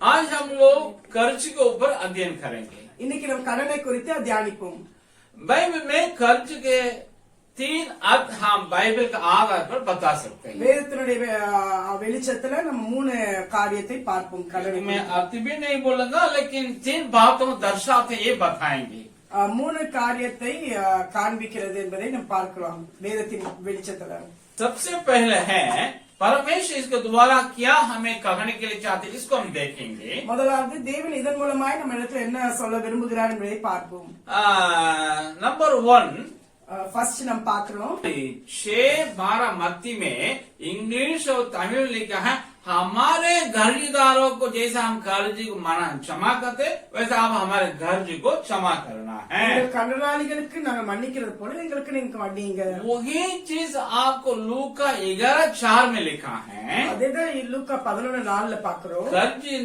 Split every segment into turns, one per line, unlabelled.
आज हम लोग कर्ज के ऊपर अध्ययन करेंगे
இன்னைக்கு நம்ம கடனை குறித்து தியானிப்போம்
बाइबल में कर्ज के तीन अर्थ हम बाइबल के आधार पर बता सकते हैं
வேதத்தினுடைய வெ- வெளிச்சத்துல நம்ம மூணு காரியத்தை பார்ப்போம் கடனை
मैं अर्थ भी नहीं बोलूंगा लेकिन तीन बातों दर्शाते ये बताएंगे
அஹ், மூணு காரியத்தை அஹ், காண்பிக்கிறது என்பதை நம்ம பார்க்கலாம் வேதத்தின் வெளிச்சத்துல
सबसे पहले है परमेश्वर इसके द्वारा क्या हमें कहने के लिए चाहते हैं, इसको हम देखेंगे
முதலாவது தேவன் இதன் மூலமாய் நம்ம இடத்துல என்ன சொல்ல விரும்புகிறார் என்பதை பார்ப்போம்
नंबर वन
ஃபர்ஸ்ட் நம்ம பார்க்கிறோம்
छह बारह मत्ती में इंग्लिश और तमिल लिखा है हमारे घरजीदारों को जैसे हम घर जी को माना क्षमा करते वैसा आप हमारे घर जी को क्षमा करना है। वही चीज़ आपको लू का ग्यारह चार में लिखा है।
लू का पदलो ने लाल
पाकर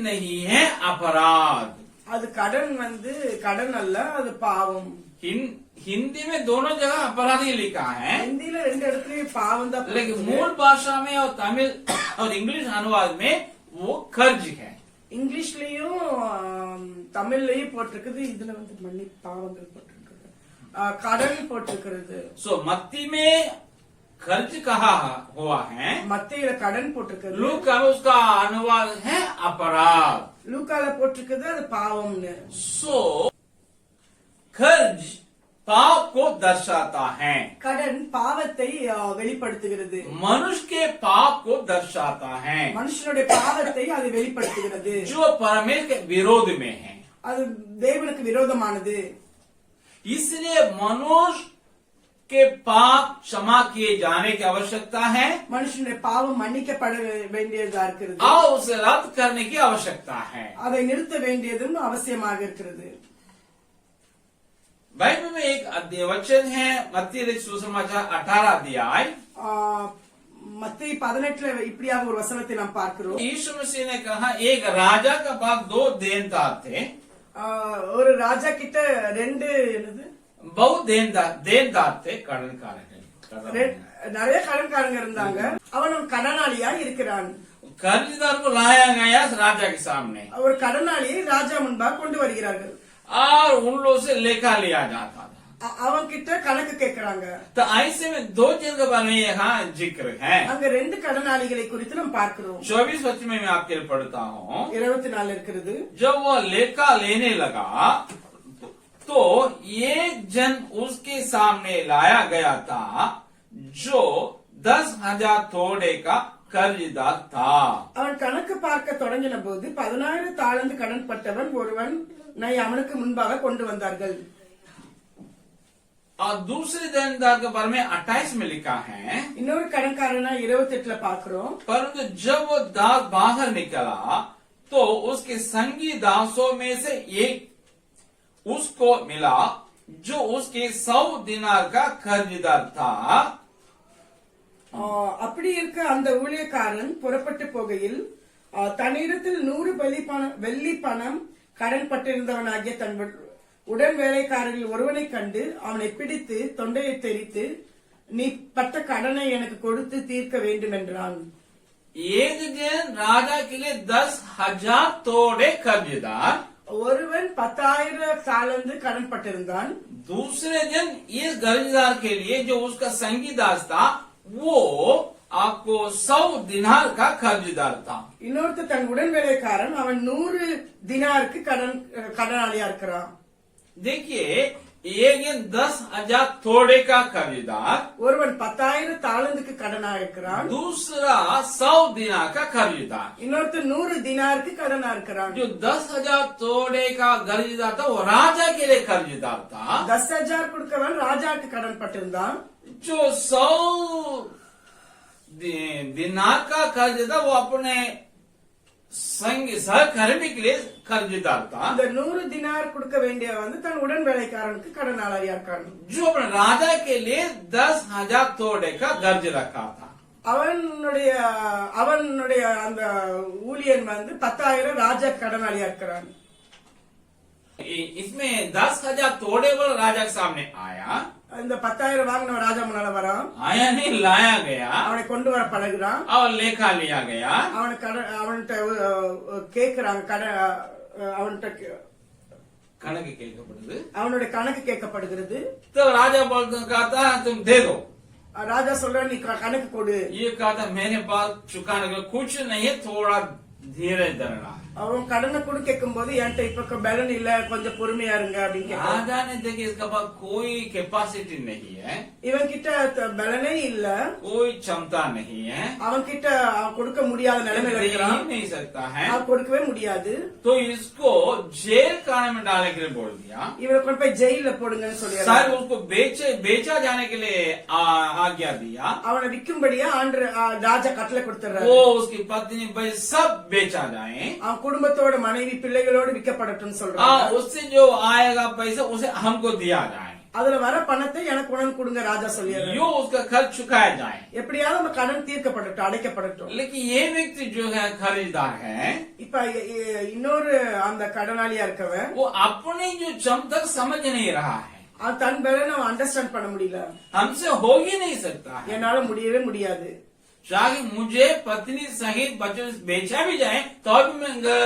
नहीं है अपराध।
அது கடன் வந்து கடன் அல்ல அது பாவம்
हिं, हिंदी में दोनों जगह अपराध ही लिखा है
ஹிந்தியில ரெண்டு இடத்துலயும் பாவம் தான்
लेकिन
போட்டிருக்கு.
मूल भाषा में और तमिल और इंग्लिश अनुवाद में वो कर्ज है
இங்கிலீஷ்லயும் ஆம், தமிழ்லயும் போட்டிருக்குது இதுல வந்து மன்னி பாவங்கள் போட்டிருக்குது ஆ, கடன் போட்டிருக்கிறது
सो मत्ती में कर्ज कहा हुआ है
மத்தியில கடன் போட்டிருக்கிறது
लू का उसका अनुवाद है अपराध
லூக்கால போட்டிருக்குது அது பாவம்னு
सो कर्ज पाप को दर्शाता है
கடன் பாவத்தை ஆ, வெளிப்படுத்துகிறது
मनुष्य के पाप को दर्शाता है
மனுஷனுடைய பாவத்தை அது வெளிப்படுத்துகிறது
जो परमेश्वर के विरोध में है
அது தேவனுக்கு விரோதமானது
इसलिए मनुष्य के पाप क्षमा किए जाने की आवश्यकता है
மனுஷனுடைய பாவம் மன்னிக்கப்பட வேண்டியதா இருக்கிறது
और उसे रद्द करने की आवश्यकता है
அதை நிறுத்த வேண்டியதும் அவசியமாக இருக்கிறது
बाइबल में एक अध्याय वचन है मत्ती लिखित सुसमाचार अठारह अध्याय
மத்திய பதினெட்டுல இப்படியாக ஒரு வசனத்தை நாம் பார்க்கிறோம்
यीशु मसीह ने कहा एक राजा का पास दो देनदार थे
ஆஹ் ஒரு ராஜா கிட்ட ரெண்டு என்னது
बहुत देनदार देनदार थे कर्णकारक
ரெ- நிறைய கடன்காரங்க இருந்தாங்க அவன் ஒரு கடனாளியா இருக்கிறான்
कर्जदार को लाया गया राजा के सामने
ஒரு கடனாளியை ராஜா முன்பாக கொண்டு வருகிறார்கள்
और उन लोगों से लेखा लिया जाता था
அ- அவன் கிட்ட கணக்கு கேட்கறாங்க
तो ऐसे में दो चीज के बारे में यहाँ जिक्र है
அங்க ரெண்டு கடனாளிகளை குறித்து நம்ம பார்க்கிறோம்
चौबीस बच्चे में मैं आपके लिए पढ़ता हूँ
இருபத்தி நாலு இருக்கிறது
जब वो लेखा लेने लगा तो एक जन उसके सामने लाया गया था जो दस हजार थोड़े का कर्जदार था
அவன் கணக்கு பார்க்க தொடங்கின போது பதினாயிரம் தாளந்து கடன் பட்டவன் ஒருவன் நான் அவனுக்கு முன்பாக கொண்டு வந்தார்கள்
और दूसरे देनदार के बारे में अट्ठाईस में लिखा है
இன்னொரு கடன்காரனா இருபத்தி எட்டுல பாக்குறோம்
परंतु जब वो दास बाहर निकला तो उसके संगी दासों में से एक उसको मिला जो उसके सौ दिनार का कर्जदार था
ஆஹ் அப்படி இருக்க அந்த ஊழியக்காரன் புறப்பட்டு போகையில் ஆஹ் தன்னிடத்தில் நூறு வெள்ளி பணம் வெள்ளி பணம் கடன் பட்டிருந்தவனாகிய தன் உட- உடன் வேலைக்காரரில் ஒருவனை கண்டு அவனை பிடித்து தொண்டையை தெரித்து நீ பட்ட கடனை எனக்கு கொடுத்து தீர்க்க வேண்டும் என்றான்
एक दिन राजा के लिए दस हजार तोड़े कर्जदार
ஒருவன் பத்தாயிரம் தாளந்து கடன் பட்டிருந்தான்
दूसरे दिन इस कर्जदार के लिए जो उसका संगी दास था वो आपको सौ दिनार का कर्जदार था
இன்னொருத்தர் தன் உடன் வேலைக்காரன் அவன் நூறு தினாருக்கு கடன் கடனாளியா இருக்கிறான்
देखिए एक दिन दस हजार थोड़े का कर्जदार
ஒருவன் பத்தாயிரம் தாளந்துக்கு கடனா இருக்கிறான்
दूसरा सौ दिनार का कर्जदार
இன்னொருத்தர் நூறு தினாருக்கு கடனா இருக்கிறான்
जो दस हजार तोड़े का कर्जदार था वो राजा के लिए कर्जदार था
தஸ் ஹஜார் கொடுக்கவன் ராஜாக்கு கடன் பட்டிருந்தான்
जो सौ दि- दिनार का कर्ज था वो अपने संग सहकर्मी के लिए कर्जदार था
அந்த நூறு தினார் கொடுக்க வேண்டிய வந்து தன் உடன் வேலைக்காரனுக்கு கடனாளியா இருக்கான்
जो अपने राजा के लिए दस हजार तोड़े का कर्ज रखा था
அவனுடைய அவனுடைய அந்த ஊழியன் வந்து பத்தாயிரம் ராஜா கடனாளியா இருக்கிறான்
इ- इसमें दस हजार तोड़े वाला राजा के सामने आया
இந்த பத்தாயிரம் வாங்கின ராஜா முன்னால வரான்
आया नहीं लाया गया
அவனை கொண்டு வர பழகுறான்
और लेखा लिया गया
அவனை கடன் அவன்கிட்ட அஹ், கேக்குறாங்க கடன் அஹ், அவன்கிட்ட கே-
कणक கேட்கப்படுது
அவனுடைய கணக்கு கேட்கப்படுகிறது
तो राजा बोलता कहता है तुम दे दो
ராஜா சொல்ற நீ க- கணக்கு கொடு
ये कहता मेरे पास चुकाने का कुछ नहीं है थोड़ा धीरे धरना है
அவன் கடனை கொடு கேட்கும் போது என்கிட்ட இப்ப பலன் இல்ல கொஞ்சம் பொறுமையா இருங்க அப்படின்னு கேட்கிறான்
राजा ने देखिए इसके पास कोई कैपेसिटी नहीं है
இவன் கிட்ட த- பலனே இல்ல
कोई क्षमता नहीं है
அவன் கிட்ட அவன் கொடுக்க முடியாத நிலைமையில
दे ही
இருக்கிறான்
नहीं सकता है
அவன் கொடுக்கவே முடியாது
तो इसको जेल खाने में डालने के लिए बोल दिया
இவனை கொண்டு போய் ஜெயில போடுங்கன்னு சொல்லி
सर उसको बेचे बेचा जाने के लिए आ- आज्ञा दिया
அவனை விற்கும்படியா ஆண்டு ஆ, ராஜா கட்டளை கொடுத்துறாரு
वो उसकी पत्नी भाई सब बेचा जाए
அவன் குடும்பத்தோட மனைவி பிள்ளைகளோடு விற்கப்படட்டும்
हाँ
சொல்றான்
उससे जो आएगा पैसा उसे हमको दिया जाए
அதுல வர பணத்தை எனக்கு உணவு கொடுங்க ராஜா சொல்லிடுறாரு
यो उसका खर्च चुकाया जाए
எப்படியாவது அந்த கடன் தீர்க்கப்படட்டும் அடைக்கப்படட்டும்
लेकिन ये व्यक्ति जो है खरीदार है
இப்ப இ- இ- இன்னொரு அந்த கடனாளியா இருக்கவன்
वो अपनी जो क्षमता समझ नहीं रहा है
அவன் தன் பலனை அவன் அண்டர்ஸ்டாண்ட் பண்ண முடியல
हमसे हो ही नहीं सकता है
என்னால முடியவே முடியாது
चाहे मुझे पत्नी सहित बच्चों से बेचा भी जाए तो भी मैं घर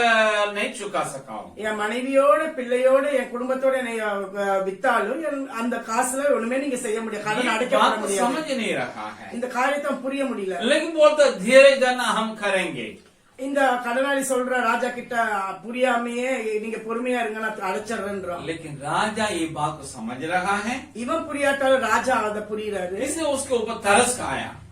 नहीं चुका सका हूँ
என் மனைவியோட பிள்ளையோட என் குடும்பத்தோட என்னை அஹ், வித்தாலும் என் அந்த காசுல ஒண்ணுமே நீங்க செய்ய முடியாது கடன்
ये
அடைக்கப்பட
बात
முடியாது
समझ नहीं रहा है
இந்த காரியத்தை அவன் புரிய முடியல
लेकिन बोलता धीरे धरना हम करेंगे
இந்த கடனாளி சொல்ற ராஜா கிட்ட புரியாமையே நீங்க பொறுமையா இருங்க நான் அடைச்சிடுறேன்றான்
लेकिन राजा ये बात को समझ रहा है
இவன் புரியாட்டாலும் ராஜா அதை புரியுறாரு
इसने उसके ऊपर तरस खाया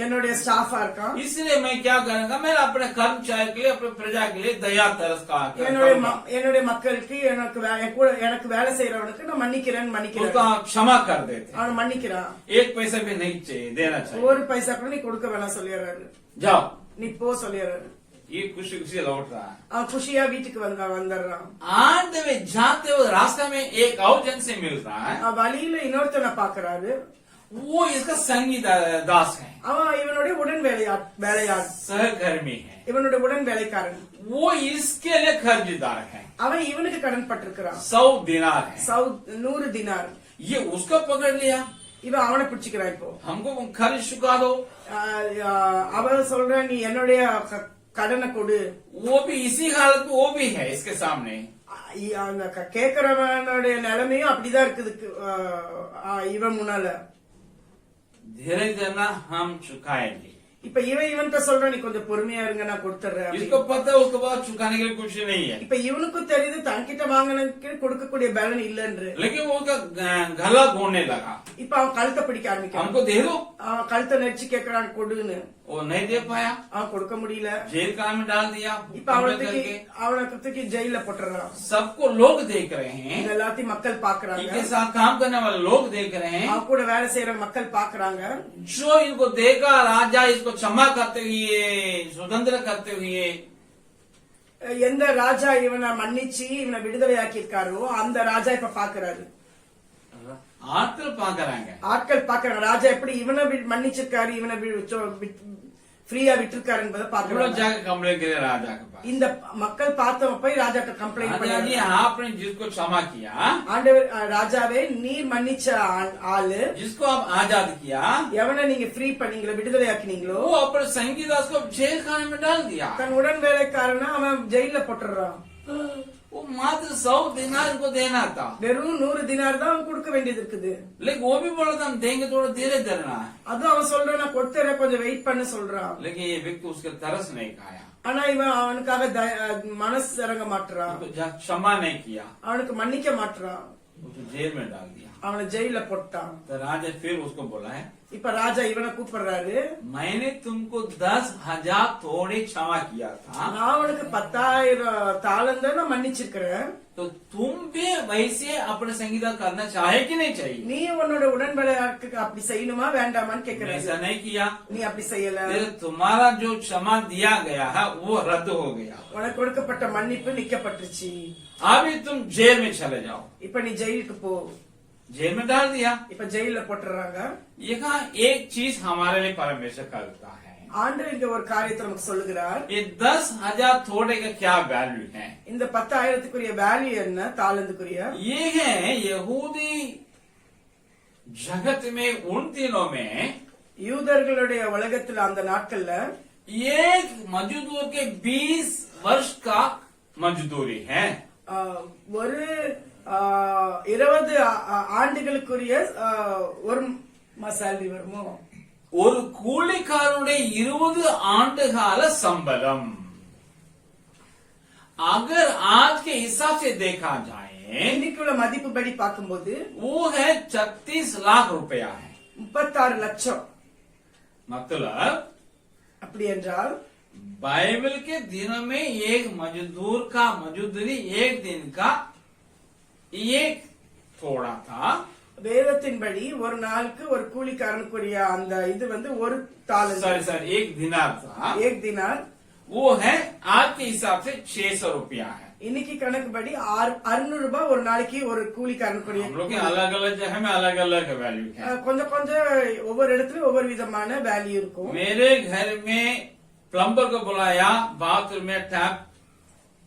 என்னுடைய ஸ்டாஃபா இருக்கான்
इसलिए मैं क्या करूंगा मैं अपने कर्मचारी के लिए अपने प्रजा के लिए दया तरस का
என்னுடைய
करूंगा।
ம- என்னுடைய மக்களுக்கு எனக்கு வே- என் கூட எனக்கு வேலை செய்யறவனுக்கு நான் மன்னிக்கிறேன்னு மன்னிக்கிறேன்
उसको आप क्षमा कर देते
அவன் மன்னிக்கிறான்
एक पैसा भी नहीं चाहिए देना चाहिए
ஒரு பைசா கூட நீ கொடுக்க வேணாம் சொல்லிடுறாரு
जाओ
நீ போ சொல்லிடுறாரு
ये खुशी खुशी लौट रहा है
அவன் குஷியா வீட்டுக்கு வந்தா வந்துடுறான்
आते हुए जाते हुए रास्ते में एक और जन से मिलता है
அவன் வழியில இன்னொருத்தனை பாக்குறாரு
वो इसका संगी दा- दास है
அவன் இவனுடைய உடன் வேலையா வேலையாள்
सहकर्मी है
இவனுடைய உடன் வேலைக்காரன்
वो इसके लिए कर्जदार है
அவன் இவனுக்கு கடன் பட்டிருக்கிறான்
सौ दिनार है
சவு நூறு தினார்
ये उसको पकड़ लिया
இவன் அவனை பிடிச்சுக்கிறான் இப்போ
हमको कर्ज चुका दो
ஆஹ் ஆஹ் அவன் சொல்ற நீ என்னுடைய க- கடனை கொடு
वो भी इसी हालत में वो भी है इसके सामने
ஆஹ் இ- அந்த க- கேக்குறவனுடைய நிலைமையும் அப்படிதான் இருக்குது ஆஹ் ஆஹ் இவன் முன்னால
धीरे धरना हम चुकाएंगे
இப்ப இவன் இவன்கிட்ட சொல்ற நீ கொஞ்சம் பொறுமையா இருங்க நான் கொடுத்துறேன்
इसको पता है उसके बाद चुकाने के लिए कुछ नहीं है
இப்ப இவனுக்கும் தெரியுது தன்கிட்ட வாங்கினதுக்கு கொடுக்கக்கூடிய பலன் இல்லைன்று
लेकिन वो उसका ग- गला घोड़ने लगा
இப்ப அவன் கழுத்தை பிடிக்க ஆரம்பிக்கிறான்
हमको दे दो
அவன் கழுத்தை நெரிச்சு கேக்குறான் கொடுன்னு
वो नहीं दे पाया
அவன் கொடுக்க முடியல
जेल का में डाल दिया
இப்ப அவனை
हमले
தூக்கி
करके
அவனை தூக்கி ஜெயில போட்டுறான்
सबको लोग देख रहे हैं
இது எல்லாத்தையும் மக்கள் பாக்குறாங்க
इनके साथ काम करने वाले लोग देख रहे हैं
அவன் கூட வேலை செய்யற மக்கள் பாக்குறாங்க
जो इनको देखा राजा इसको क्षमा करते हुए स्वतंत्र करते हुए
எந்த ராஜா இவனை மன்னிச்சு இவனை விடுதலை ஆக்கியிருக்காரோ அந்த ராஜா இப்ப பாக்குறாரு
ஆட்கள் பாக்குறாங்க
ஆட்கள் பாக்குறாங்க ராஜா எப்படி இவனை வி- மன்னிச்சிருக்காரு இவனை ஃப்ரீயா விட்டிருக்காரு என்பதை
हम लोग
பாக்குறாங்க
जाकर कंप्लेन करे राजा के पास
இந்த மக்கள் பார்த்தவன் போய் ராஜாக்கு கம்ப்ளைண்ட்
राजा जी
பண்ணி
आपने जिसको क्षमा किया
ஆண்டவர் அஹ், ராஜாவே நீர் மன்னிச்ச ஆ- ஆளு
जिसको आप आजाद किया
எவனை நீங்க ஃப்ரீ பண்ணீங்களோ விடுதலை ஆக்கினீங்களோ
वो अपने संगीदास को जेल खाने में डाल दिया
தன் உடன் வேலைக்காரனை அவன் ஜெயில போட்டுறான்
वो मात्र सौ दिनार इनको देना था
வெறும் நூறு தினார் தான் அவன் கொடுக்க வேண்டியது இருக்குது
लेकिन वो भी बोला था हम देंगे थोड़ा धीरे धरना है
அதுவும் அவன் சொல்றான் நான் கொடுத்துறேன் கொஞ்சம் வெயிட் பண்ண சொல்றான்
लेकिन ये व्यक्ति उसके तरस नहीं खाया
ஆனா இவன் அவனுக்காக த- அஹ் மனசு இறங்க மாட்டுறான்
उसको जा- क्षमा नहीं किया
அவனுக்கு மன்னிக்க மாட்டுறான்
उसको जेल में डाल दिया
அவனை ஜெயில போட்டான்
तो राजा फिर उसको बोला है
இப்ப ராஜா இவனை கூப்பிடுறாரு
मैंने तुमको दस हजार थोड़े क्षमा किया था
நான் அவனுக்கு பத்தாயிரம் தாளந்த நான் மன்னிச்சிருக்கிறேன்
तो तुम भी वैसे अपने संगीता करना चाहे कि नहीं चाहिए
நீ உன்னோட உடன்படிக்கைக்கு அப்படி செய்யணுமா வேண்டாமான்னு
तुमने
கேக்குறேன்
ऐसा नहीं किया
நீ அப்படி செய்யல
फिर तुम्हारा जो क्षमा दिया गया है वो रद्द हो गया
உனக்கு கொடுக்கப்பட்ட மன்னிப்பு நிக்கப்பட்டுருச்சு
अभी तुम जेल में चले जाओ
இப்ப நீ ஜெயிலுக்கு போ
जेल में डाल दिया
இப்ப ஜெயில போட்டுறாங்க
यहाँ एक चीज हमारे लिए परमेश्वर करता है
ஆண்டு இங்க ஒரு காரியத்தை நமக்கு சொல்லுகிறார்
ये दस हजार थोड़े का क्या वैल्यू है
இந்த பத்தாயிரத்துக்குரிய வேல்யூ என்ன தாளந்துக்குரிய
ये है यहूदी जगत में उन दिनों में
யூதர்களுடைய உலகத்துல அந்த நாட்கள்ல
एक मजदूर के 20 वर्ष का मजदूरी है
ஆஹ், ஒரு ஆஹ், இருபது ஆ- ஆ- ஆண்டுகளுக்குரிய ஆஹ், ஒரு சேலரி வருமோ
ஒரு கூலிக்காரனுடைய இருபது ஆண்டு கால சம்பளம் अगर आज के हिसाब से देखा जाए
இன்னைக்குள்ள மதிப்புப்படி பார்க்கும்போது
वो है छत्तीस लाख रुपया है
முப்பத்தாறு லட்சம்
मतलब
அப்படி என்றால்
बाइबल के दिनों में एक मजदूर का मजदूरी एक दिन का एक थोड़ा था
வேதத்தின்படி ஒரு நாளுக்கு ஒரு கூலிக்காரனுக்குரிய அந்த இது வந்து ஒரு தாளந்து
सॉरी सॉरी एक दिनार था
ஏக் தினார்
वो है आज के हिसाब से छह सौ रुपया है
இன்னைக்கு கணக்குப்படி அறுநூறு ரூபாய் ஒரு நாளைக்கு ஒரு கூலிக்காரனுக்குரிய
हम लोग के अलग अलग जगह में अलग अलग वैल्यू है
அஹ், கொஞ்சம் கொஞ்சம் ஒவ்வொரு இடத்துலயும் ஒவ்வொரு விதமான வேல்யூ இருக்கும்
मेरे घर में प्लम्बर को बुलाया बाथरूम में टैप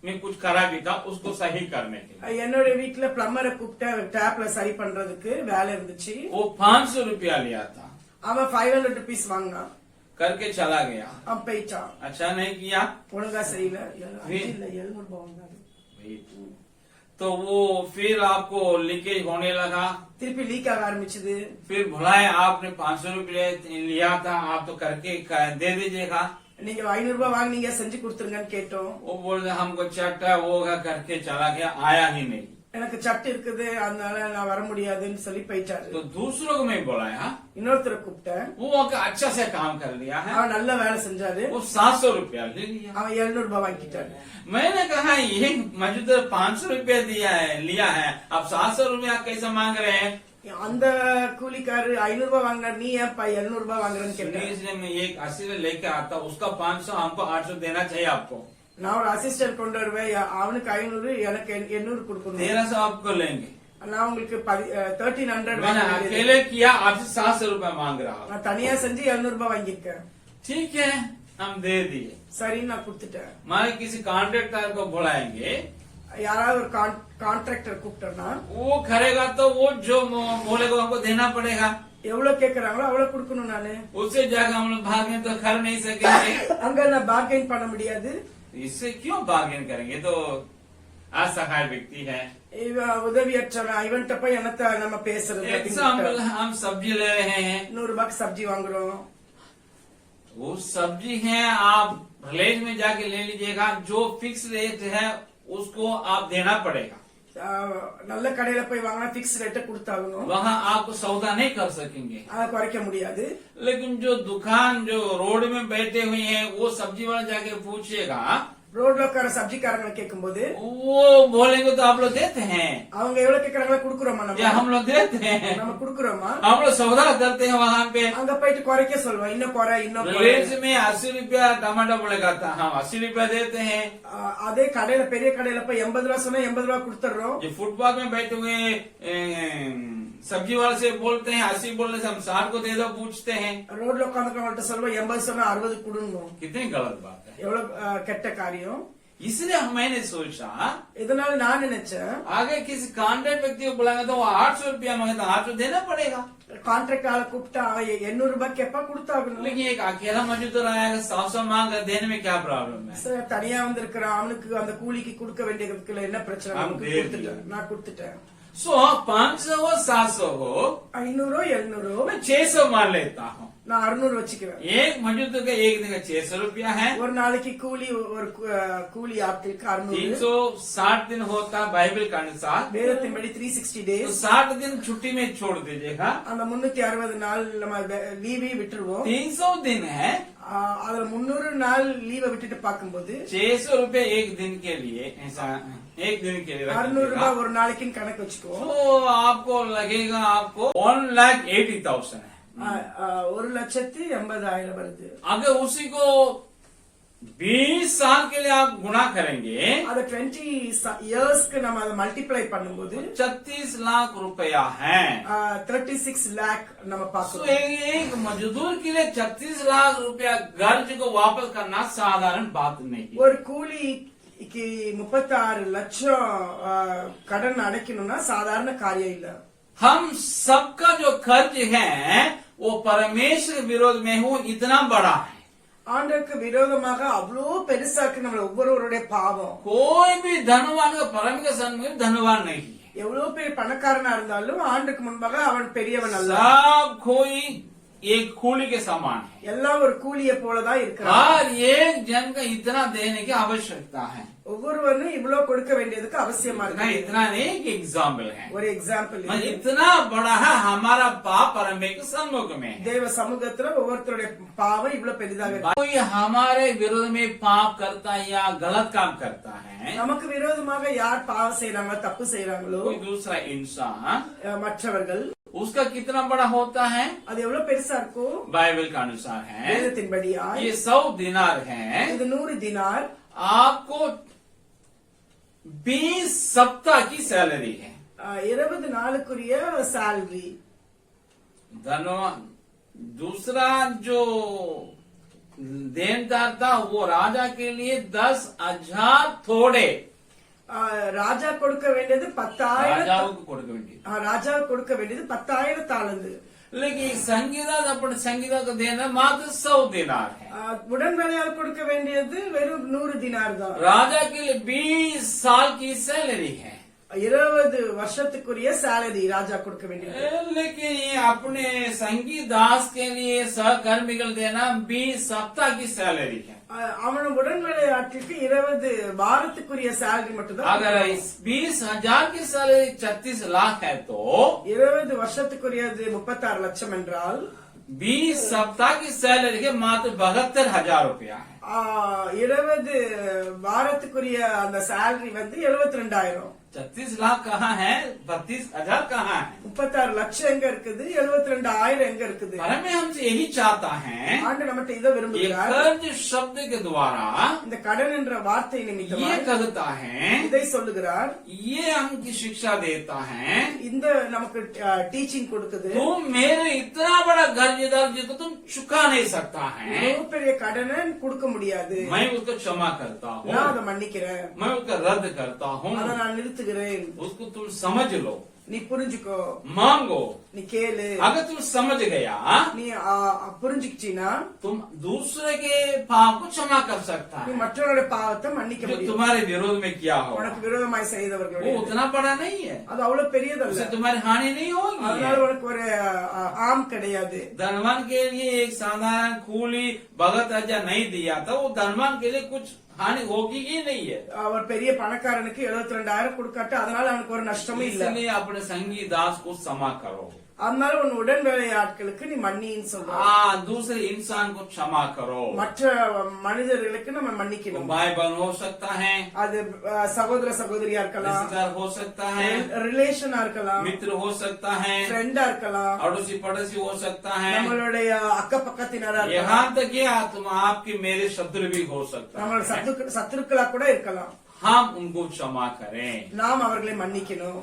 में कुछ खराबी था उसको सही करने के लिए
என்னோட வீட்டுல பிளம்பரை கூப்பிட்டு டேப்ல சரி பண்றதுக்கு வேலை இருந்துச்சு
वो पाँच सौ रुपया लिया था
அவன் ஃபைவ் ஹண்ட்ரட் ருபீஸ் வாங்கினான்
करके चला गया
அவன் போயிட்டான்
अच्छा नहीं किया
ஒழுங்கா செய்யல அஞ்சு இல்ல எழுநூறு ரூபாய் வாங்கினாரு
भाई, तो वो फिर आपको लीकेज होने लगा
திருப்பி லீக் ஆக ஆரம்பிச்சது
फिर भुलाए आपने पाँच सौ रुपये लिया था आप तो करके क- दे दीजिएगा
நீங்க ஐநூறு ரூபாய் வாங்குனீங்க செஞ்சு கொடுத்துருங்கன்னு கேட்டோம்
वो बोल रहे हमको चट है वो है करके चला गया आया ही नहीं
எனக்கு சட்டு இருக்குது அதனால நான் வர முடியாதுன்னு சொல்லி போயிட்டாரு
तो दूसरों को मैं बुलाया
இன்னொருத்தரை கூப்பிட்டேன்
वो आके अच्छा से काम कर लिया है
அவன் நல்ல வேலை செஞ்சாரு
वो सात सौ रुपया ले लिया
அவன் எழுநூறு ரூபாய் வாங்கிட்டாரு
मैंने कहा ये मजदूर पाँच सौ रुपया दिया है लिया है अब सात सौ रुपया कैसे मांग रहे हैं
அந்த கூலிக்காரு ஐநூறு ரூபாய் வாங்கினார் நீ ஏன்ப்பா எழுநூறு ரூபாய் வாங்குறேன்னு கேட்டேன்
सुनिए, इसलिए मैं एक अस्सी में लेके आता उसका पाँच सौ हमको आठ सौ देना चाहिए आपको
நான் ஒரு அசிஸ்டன்ட் கொண்டு வருவேன் யா- அவனுக்கு ஐநூறு எனக்கு எண்- எண்ணூறு கொடுக்கணும்
तेरह सौ आपको लेंगे
நான் உங்களுக்கு தேர்ட்டீன் ஹண்ட்ரட்
मैंने अकेले किया आपसे सात सौ रुपया मांग रहा हूँ
நான் தனியா செஞ்சு எழுநூறு ரூபாய் வாங்கியிருக்கேன்
ठीक है हम दे दिए
சரின்னு நான் கொடுத்துட்டேன்
माने किसी कॉन्ट्रेक्टर को बुलाएंगे
யாராவது ஒரு கான்ட்ராக்டர் கூப்பிட்டோம்னா
वो करेगा तो वो जो मो- बोलेगा हमको देना पड़ेगा
எவ்வளவு கேக்குறாங்களோ அவ்வளவு கொடுக்கணும் நானு
उससे जाकर हम लोग भागें तो कर नहीं सकेंगे
அங்க நான் பார்கெயின் பண்ண முடியாது
इससे क्यों बार्गेन करेंगे तो असहाय व्यक्ति है
இவன் உதவியற்றவன் இவன்கிட்ட போய் என்னத்த நம்ம பேசுறது
एग्जाम्पल
அப்படின்னு
हम सब्जी ले रहे हैं
நூறு ரூபாய்க்கு சப்ஜி வாங்குறோம்
वो सब्जी है आप विलेज में जाके ले लीजिएगा जो फिक्स रेट है उसको आप देना पड़ेगा
ஆஹ், நல்ல கடையில போய் வாங்கினா பிக்ஸ் ரேட்டை கொடுத்தாகணும்
वहाँ आपको सौदा नहीं कर सकेंगे
அதை குறைக்க முடியாது
लेकिन जो दुकान जो रोड में बैठे हुए हैं वो सब्जी वाला जाके पूछेगा
ரோட்ல உட்கார சப்ஜிக்காரங்களை கேட்கும்போது
वो बोलेंगे तो आप लोग देते हैं
அவங்க எவ்வளவு கேக்குறாங்களோ குடுக்குறோமா
या
நம்ம
हम लोग देते हैं
நம்ம குடுக்குறோமா
हम लोग सौदा करते हैं वहाँ पे
அங்க போயிட்டு குறைக்க சொல்லுவோம் இன்னும் குறை இன்னும் குறை
विलेज में अस्सी रुपया टमाटर बोलेगा था हम अस्सी रुपया देते हैं
ஆஹ், அதே கடையில பெரிய கடையில போய் எண்பது ரூபா சொன்னா எண்பது ரூபா கொடுத்துறோம்
जो फुटपाथ में बैठे हुए ए, सब्जी वाले से बोलते हैं अस्सी बोलने से हम साठ को दे दो पूछते हैं
ரோட்ல உட்காந்துக்கிறவங்கள்ட்ட சொல்லுவோம் எண்பது சொன்னா அறுபது கொடுங்கணும்
कितनी गलत बात है
எவ்வளவு ஆஹ், கெட்ட காரியம்
इसलिए मैंने सोचा
இதனால நான் நினைச்சேன்
आगे किसी कॉन्ट्रैक्ट व्यक्ति को बुलाएंगे तो वो आठ सौ रुपया मांगे तो आठ सौ देना पड़ेगा
கான்ட்ராக்ட் ஆளை கூப்பிட்டா அவன் எண்ணூறு ரூபாய் கேப்பா கொடுத்தாகணும்
लेकिन एक अकेला मजदूर आएगा सात सौ मांग रहा है, देने में क्या प्रॉब्लम है
சார், தனியா வந்திருக்கிறான் அவனுக்கு அந்த கூலிக்கு கொடுக்க வேண்டியதுக்குள்ள என்ன பிரச்சனை
அவன்
அவனுக்கு
தேடி.
கொடுத்துட்டேன் நான் கொடுத்துட்டேன்
सो पाँच सौ हो सात सौ हो
ஐநூறோ எழுநூறோ
मैं छह सौ मान लेता हूँ
நான் அறுநூறு வச்சுக்குவேன்
एक मजदूर का एक दिन का छह सौ रुपया है
ஒரு நாளைக்கு கூலி ஒரு கு- அஹ், கூலி ஆட்களுக்கு
तीन
அறுநூறு
सौ साठ दिन होता है बाइबल के अनुसार
வேதத்தின்படி த்ரீ சிக்ஸ்டி
तो
டேஸ்
साठ दिन छुट्टी में छोड़ दीजिएगा
அந்த முன்னூத்தி அறுபது நாள் நம்ம லீவே விட்டுருவோம்
तीन सौ दिन है
ஆஹ், அதுல முன்னூறு நாள் லீவை விட்டுட்டு பார்க்கும்போது
छह सौ रूपये एक दिन के लिए ऐसा एक दिन के लिए रख
அறுநூறு
दीजिएगा।
ரூபாய் ஒரு நாளைக்குன்னு கணக்கு வச்சுக்கோ
तो आपको लगेगा आपको वन लाख एटी थाउजेंड है
ஒரு लक्षती एम्बद आयर बरते
अगर उसी को बीस साल के लिए आप गुना करेंगे
अगर ट्वेंटी इयर्स के नाम अगर मल्टीप्लाई पढ़ने को दे
छत्तीस लाख रुपया है
थर्टी सिक्स लाख नम
पास
तो
एक मजदूर के लिए छत्तीस लाख रुपया कर्ज को वापस करना साधारण बात नहीं
और कूली की मुपत्तार लक्ष्य कड़न अड़कना साधारण कार्य
हम सबका जो कर्ज है वो परमेश्वर के विरोध में हो इतना बड़ा है
ஆண்டருக்கு விரோதமாக அவ்வளோ பெருசா இருக்கு நம்ம ஒவ்வொருவருடைய பாவம்
कोई भी धनवान का परम के सन्मुख में धनवान नहीं है
எவ்வளவு பெரிய பணக்காரனா இருந்தாலும் ஆண்டுக்கு முன்பாக அவன் பெரியவன் அல்ல
सब कोई एक खूली के समान है
எல்லாம் ஒரு கூலிய போலதான் இருக்கிறான்
हर एक जन का इतना देने की आवश्यकता है
ஒவ்வொருவரும் இவ்வளவு கொடுக்க வேண்டியதுக்கு அவசியமா
इतना
இருக்கு
इतना नहीं एक एग्जाम्पल है
ஒரு எக்ஸாம்பிள்
मतलब इतना बड़ा है हमारा पाप परमेश्वर के सन्मुख में है
தேவ சமூகத்துல ஒவ்வொருத்தருடைய பாவம் இவ்வளவு பெரிதாக இருக்கு
कोई हमारे विरोध में पाप करता है या गलत काम करता है
நமக்கு விரோதமாக யார் பாவம் செய்யறாங்க தப்பு செய்யறாங்களோ
कोई दूसरा इंसान
அஹ், மற்றவர்கள்
उसका कितना बड़ा होता है
அது எவ்வளவு பெருசா இருக்கும்
बाइबल का अनुसार है
வேதத்தின்படியா
ये सौ दिनार है
இது நூறு தினார்
आपको बीस सप्ताह की सैलरी है
அஹ், இருபது நாளுக்குரிய சேலரி
धनवान दूसरा जो देनदार था वो राजा के लिए दस हजार थोड़े
ராஜா கொடுக்க வேண்டியது பத்தாயிரம்
राजाओं को கொடுக்க வேண்டியது
அஹ், ராஜா கொடுக்க வேண்டியது பத்தாயிரம் தாளந்து
लेकिन संगीता अपने संगीता को देना मात्र सौ दिनार
உடன்படியால் கொடுக்க வேண்டியது வெறும் நூறு தினார் தான்.
ராஜா கே பீஸ் சால் கி சேலரி. ஹே
இருபது வருஷத்துக்குரிய சேலரி ராஜா கொடுக்க வேண்டியது.
அப்பனே சங்கீத் தாஸ் கே லியே சகர்மிகள் தேனா? பீஸ் சப்தா கி சேலரி.
ஹே அவன் உடன் வேலையாட்டுக்கு இருபது வாரத்துக்குரிய சேலரி மட்டும்தான்
अगर इस बीस हजार की सैलरी छत्तीस लाख है तो
இருபது வருஷத்துக்குரியது முப்பத்தாறு லட்சம் என்றால்
बीस सप्ताह की सैलरी के मात्र बहत्तर हजार रुपया है
ஆஹ், இருபது வாரத்துக்குரிய அந்த சேலரி வந்து எழுபத்தி ரெண்டாயிரம்
छत्तीस लाख कहाँ है बत्तीस हजार कहाँ है
முப்பத்தாறு லட்சம் எங்க இருக்குது எழுபத்தி ரெண்டு ஆயிரம் எங்க இருக்குது
पर हमें हमसे यही चाहता है
ஆண்டு நம்மகிட்ட இதை
ये
விரும்புகிறார்
कर्ज शब्द के द्वारा
இந்த கடன் என்ற வார்த்தை
ये
நிமித்தமாக
कहता है
இதை சொல்லுகிறார்
ये हमकी शिक्षा देता है
இந்த நமக்கு டீச்சிங் கொடுக்குது
तुम मेरे इतना बड़ा कर्जदार जिसको तुम चुका नहीं सकता है
இவ்வளவு பெரிய கடனை கொடுக்க முடியாது
मैं उसको क्षमा करता हूँ
நான் அதை மன்னிக்கிறேன்
मैं उसका रद्द करता हूँ
அதை நான்
उसको तुम समझ लो।
நீ புரிஞ்சுக்கோ
मांगो
நீ கேளு
अगर तुम समझ गया
நீ ஆ, புரிஞ்சுக்கிட்டீன்னா
तुम दूसरे के पाप को क्षमा कर सकता
நீ
है
மற்றவருடைய பாவத்தை மன்னிக்க
जो
முடியும்
तुम्हारे विरोध में किया हो
உனக்கு விரோதமாய்
वो
செய்தவர்களுடைய
उतना बड़ा नहीं है
அது அவ்வளவு பெரியதல்ல
उससे तुम्हारी हानि नहीं होगी
அதனால உனக்கு ஒரு ஆ, ஆம் கிடையாது
धनवान के लिए एक साधारण कूली भगत राजा नहीं दिया था वो धनवान के लिए कुछ हानि होगी ही नहीं है
அவர் பெரிய பணக்காரனுக்கு எழுபத்தி ரெண்டாயிரம் கொடுக்காட்டு அதனால அவனுக்கு ஒரு நஷ்டமும் இல்ல
इसलिए अपने संगी दास को क्षमा करो
அதனால உன் உடன் வேலை ஆட்களுக்கு நீ மன்னின்னு சொல்ற
हाँ दूसरे इंसान को क्षमा करो
மற்ற மனிதர்களுக்கு நம்ம
वो
மன்னிக்கணும்
भाई बहन हो सकता है
அது ஆ, சகோதர சகோதரியா இருக்கலாம்
रिश्तेदार हो सकता है
ரிலேஷனா இருக்கலாம்
मित्र हो सकता है
ஃப்ரெண்டா இருக்கலாம்
अड़ोसी पड़ोसी हो सकता है
நம்மளுடைய அக்க பக்கத்தினரா இருக்கலாம்
यहाँ तक कि तुम आपके मेरे शत्रु भी हो सकता
நம்மளோட
है
சத்துரு- சத்துருக்களா கூட இருக்கலாம்
हम उनको क्षमा करें
நாம் அவர்களை மன்னிக்கணும்